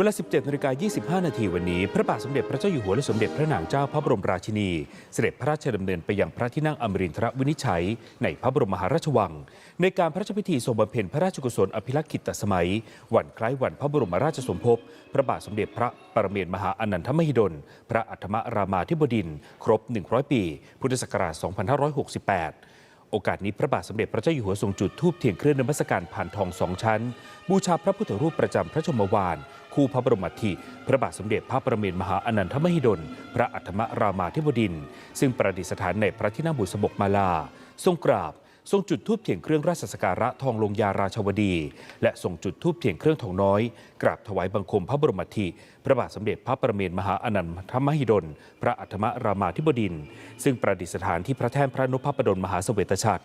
เวลา 17นาฬิกา25 นาทีวันนี้ พระบาทสมเด็จพระเจ้าอยู่หัวและสมเด็จพระนางเจ้าพระบรมราชินี เสด็จพระราชดำเนินไปยังพระที่นั่งอมรินทรวินิจฉัย ในพระบรมมหาราชวัง ในการพระราชพิธีทรงบำเพ็ญพระราชกุศลอภิรักษ์กิตตสมัย วันคล้ายวันพระบรมราชสมภพ พระบาทสมเด็จพระปรเมนมหาอนันทมหิดล พระอัฏมรามาธิบดินทร์ครบ 100 ปี พุทธศักราช 2568โอกาสนี้พระบาทสมเด็จพระเจ้าอยู่หัวทรงจุดธูปเทียนเครื่องนมัสการผ่านทองสองชั้น บูชาพระพุทธรูปประจำพระชมวานคู่พระบรมอัฐิพระบาทสมเด็จพระประเมนมหาอนันทมหิดล พระอัฏฐมรามาธิบดิน ซึ่งประดิษฐานในพระที่นั่งบุษบกมาลา ทรงกราบทรงจุดธูปเทียนเครื่องราชสักการะทองลงยาราชวดี และทรงจุดธูปเทียนเครื่องทองน้อย กราบถวายบังคมพระบรมอัฐิพระบาทสมเด็จพระประเมนมหาอนันทมหิดล พระอัฏฐมรามาธิบดิน ซึ่งประดิษฐานที่พระแท่นพระนพพระดลมหาสเสวตฉัตร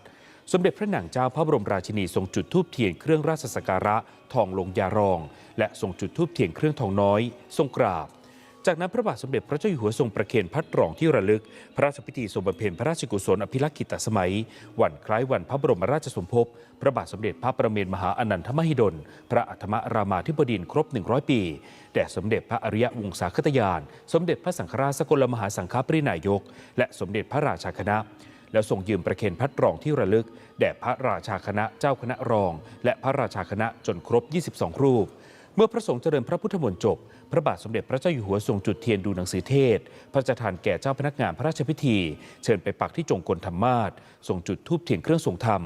สมเด็จพระนางเจ้าพระบรมราชินีทรงจุดธูปเทียนเครื่องราชสักการะทองลงยารอง และทรงจุดธูปเทียนเครื่องทองน้อย ทรงกราบ จากนั้นพระบาทสมเด็จพระเจ้าอยู่หัวทรงประเคนพัดรองที่ระลึก พระราชพิธีทรงบำเพ็ญพระราชกุศลอภิรักษ์กิตตสมัย วันคล้ายวันพระบรมราชสมภพพระบาทสมเด็จพระประเมนมหาอนันทมหิดล พระอัฏฐมรามาธิบดินทร์ครบ 100 ปีแด่สมเด็จพระอริยวงศาคตยาน สมเด็จพระสังฆราชสกลมหาสังฆปรินายก และสมเด็จพระราชาคณะ แล้วส่งยืมประเคนพัดรองที่ระลึก แด่พระราชาคณะเจ้าคณะรอง และพระราชาคณะจนครบ 22 รูป เมื่อพระสงฆ์เจริญพระพุทธมนต์จบ พระบาทสมเด็จพระเจ้าอยู่หัวทรงจุดเทียนดูหนังสือเทศ พระราชทานแก่เจ้าพนักงานพระราชพิธี เชิญไปปักที่จงกลธรรมาสทรงจุดธูปเทียนเครื่องทรงธรรม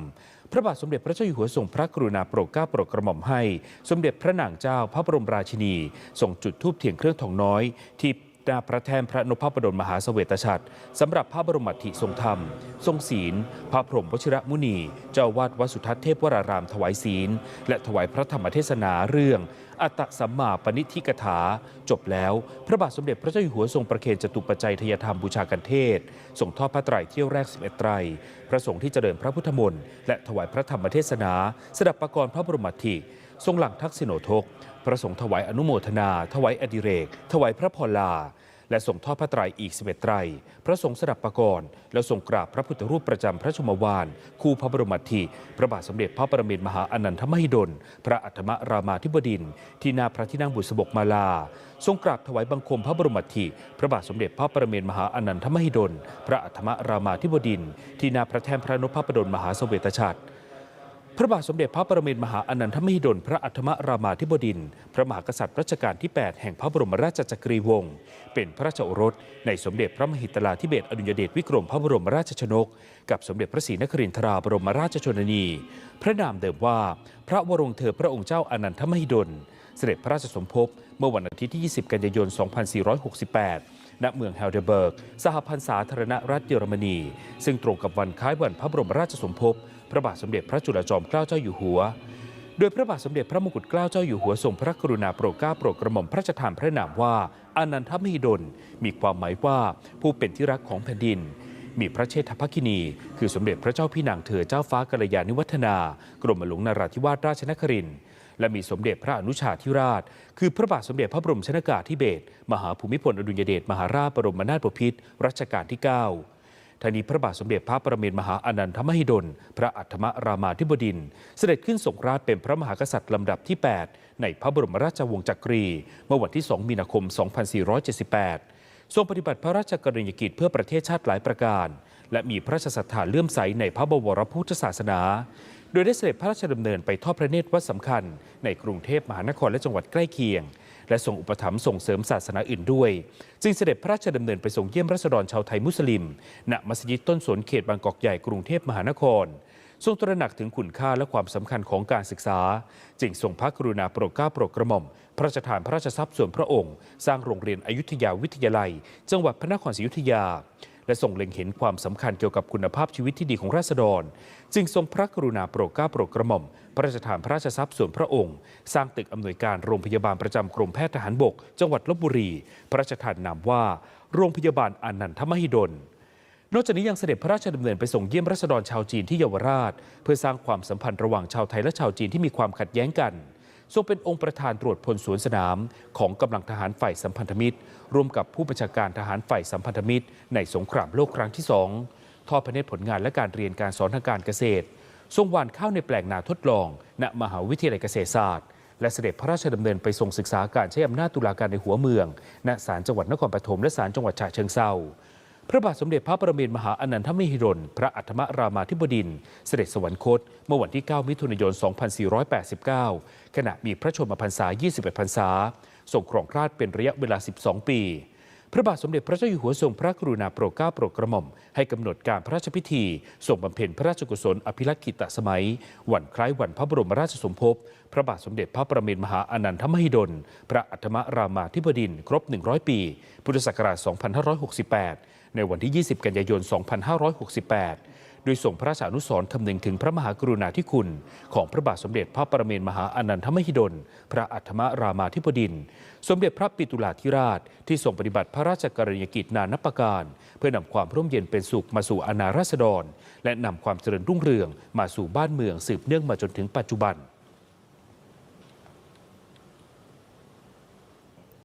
พระบาทสมเด็จพระเจ้าอยู่หัวทรงพระกรุณาโปรดเกล้าโปรดกระหม่อมให้ สมเด็จพระนางเจ้าพระบรมราชินีทรงจุดธูปเทียนเครื่องทองน้อยที่ หน้าพระแท่นพระนพพระดลมหาเสวตฉัตรสำหรับพระบรมอัฐิทรงธรรม ทรงศีล พระพรหมวชิระมุนี เจ้าวาดวัดสุทัศน์เทพวรารามถวายศีล และถวายพระธรรมเทศนาเรื่อง อัตตสัมมาปณิธิกถา จบแล้ว พระบาทสมเด็จพระเจ้าอยู่หัวทรงประเคนจตุปัจจัยทยธรรมบูชากันเทศส่งทอดพระไตรเที่ยวแรก 11 ไตร พระสงฆ์ที่เจริญพระพุทธมนต์และถวายพระธรรมเทศนาสดับประกรณ์พระบรมอัฐิ ทรงหลังทักษิโนทก พระสงฆ์ถวายอนุโมทนา ถวายอดิเรก ถวายพระพรลา และส่งทอดพระไตรอีก11ไตร พระสงฆ์สดับประกรณ์แล้วส่งกราบพระพุทธรูปประจำพระชมวาน คู่พระบรมอัฐิพระบาทสมเด็จพระประมินมหาอนันทมหิดล พระอัฏฐมรามาธิบดินทร์ที่หนาพระที่นั่งบุษบกมาลา ทรงกราบถวายบังคมพระบรมอัฐิพระบาทสมเด็จพระประมินมหาอนันทมหิดล พระอัฏฐมรามาธิบดินทร์ที่หนาพระแท่นพระนพพระดลมหาสเสวตฉัตร พระบาทสมเด็จพระปรมินทรมหาอนันทมหิดลพระอัฏฐมรามาธิบดินทรพระมหากษัตริย์รัชกาลที่ 8 แห่งพระบรมราชจักรีวงศ์เป็นพระราชโอรส ในสมเด็จพระมหิตลาธิเบศอดุลยเดชวิกรมพระบรมราชชนก กับสมเด็จพระศรีนครินทราบรมราชชนนี พระนามเดิมว่า พระวรงเธอพระองค์เจ้าอนันทมหิดล เสด็จพระราชสมภพเมื่อวันอาทิตย์ที่ 20 กันยายน 2468 ณ เมืองเฮลเดเบิร์ก สหพันธ์สาธารณรัฐเยอรมนี ซึ่งตรงกับวันคล้ายวันพระบรมราชสมภพ พระบาทสมเด็จพระจุลจอมเกล้าเจ้าอยู่หัว โดยพระบาทสมเด็จพระมงกุฎเกล้าเจ้าอยู่หัวทรงพระกรุณาโปรดเกล้าโปรดกระหม่อมพระราชทานพระนามว่าอานันทมหิดล มีความหมายว่าผู้เป็นที่รักของแผ่นดิน มีพระเชษฐภคินี คือสมเด็จพระเจ้าพี่นางเธอเจ้าฟ้ากัลยาณิวัฒนา กรมหลวงนราธิวาสราชนครินทร์และมีสมเด็จพระอนุชาธิราช คือพระบาทสมเด็จพระบรมชนากาธิเบศรมหาภูมิพลอดุลยเดชมหาราชบรมนาถบพิตรรัชกาลที่ 9 ทางนี้พระบาทสมเด็จพระประเมนมหาอนันทมหิดล พระอัฏฐมรามาธิบดิน เสด็จขึ้นทรงราชเป็นพระมหากษัตริย์ลำดับที่ 8 ในพระบรมราชวงศ์จักรี เมื่อวันที่ 2 มีนาคม 2478 ทรงปฏิบัติพระราชกรณียกิจเพื่อประเทศชาติหลายประการ และมีพระราชศรัทธาเลื่อมใสในพระบวรพุทธศาสนา โดยได้เสด็จพระราชดำเนินไปทอดพระเนตรวัดสำคัญ ในกรุงเทพมหานครและจังหวัดใกล้เคียง และทรงอุปถัมภ์ส่งเสริมศาสนาอื่นด้วย จึงเสด็จพระราชดำเนินไปส่งเยี่ยมรัษฎรชาวไทยมุสลิม ณ มัสยิดต้นสนเขตบางกอกใหญ่กรุงเทพมหานคร ทรงตระหนักถึงคุณค่าและความสำคัญของการศึกษา จึงทรงพระกรุณาโปรดเกล้าโปรดกระหม่อม พระราชทานพระราชทรัพย์ส่วนพระองค์ สร้างโรงเรียนอยุธยาวิทยาลัย จังหวัดพระนครศรีอยุธยา และทรงเล็งเห็นความสำคัญเกี่ยวกับคุณภาพชีวิตที่ดีของราษฎร จึงทรงพระกรุณาโปรดเกล้าโปรดกระหม่อม พระราชทานพระราชทรัพย์ส่วนพระองค์ สร้างตึกอำนวยการโรงพยาบาลประจำกรมแพทย์ทหารบก จังหวัดลบบุรี พระราชทานนามว่า โรงพยาบาลอานันทมหิดลนอกจากนี้ยังเสด็จพระราชดำเนินไปส่งเยี่ยมรัษฎรชาวจีนที่เยาวราช เพื่อสร้างความสัมพันธ์ระหว่างชาวไทยและชาวจีนที่มีความขัดแย้งกัน ทรงเป็นองค์ประธานตรวจพลสวนสนาม ของกำลังทหารฝ่ายสัมพันธมิตร ร่วมกับผู้บัญชาการทหารฝ่ายสัมพันธมิตร ในสงครามโลกครั้งที่สองทอดพระเนตรผลงานและการเรียนการสอนทางการเกษตร ทรงหว่านข้าวในแปลงนาทดลอง ณมหาวิทยาลัยเกษตรศาสตร์ และเสด็จพระราชดำเนินไปทรงศึกษาการใช้อำนาจตุลาการในหัวเมือง ณศาลจังหวัดนครปฐมและศาลจังหวัดฉะเชิงเทรา พระบาทสมเด็จพระประมินมหาอนันทมหิดล พระอัฏฐมรามาธิบดินทรเสด็จสวรรคต เมื่อวันที่ 9 มิถุนายน 2489 ขณะมีพระชนมพรรษา 21 พรรษาทรงครองราชย์เป็นระยะเวลา 12 ปี พระบาทสมเด็จพระเจ้าอยู่หัวทรงพระกรุณาโปรดเกล้าโปรดกระหม่อม ให้กำหนดการพระราชพิธีทรงบำเพ็ญพระราชกุศลอภิรักษิตสมัย วันคล้ายวันพระบรมราชสมภพ พระบาทสมเด็จพระประมินมหาอนันทมหิดล พระอัฏฐมรามาธิบดินทรครบ 100 ปี พุทธศักราช 2568 ในวันที่ 20 กันยายน 2568 โดยส่งพระราชานุสรณ์คำนึงถึงพระมหากรุณาธิคุณ ของพระบาทสมเด็จพระปรเมนมหาอนันทมหิดล พระอัฏฐมรามาธิบดิน สมเด็จพระปิตุลาธิราช ที่ทรงปฏิบัติพระราชกรณียกิจนานับประการ เพื่อนำความร่มเย็นเป็นสุขมาสู่อาณาราษฎร และนำความเจริญรุ่งเรืองมาสู่บ้านเมืองสืบเนื่องมาจนถึงปัจจุบัน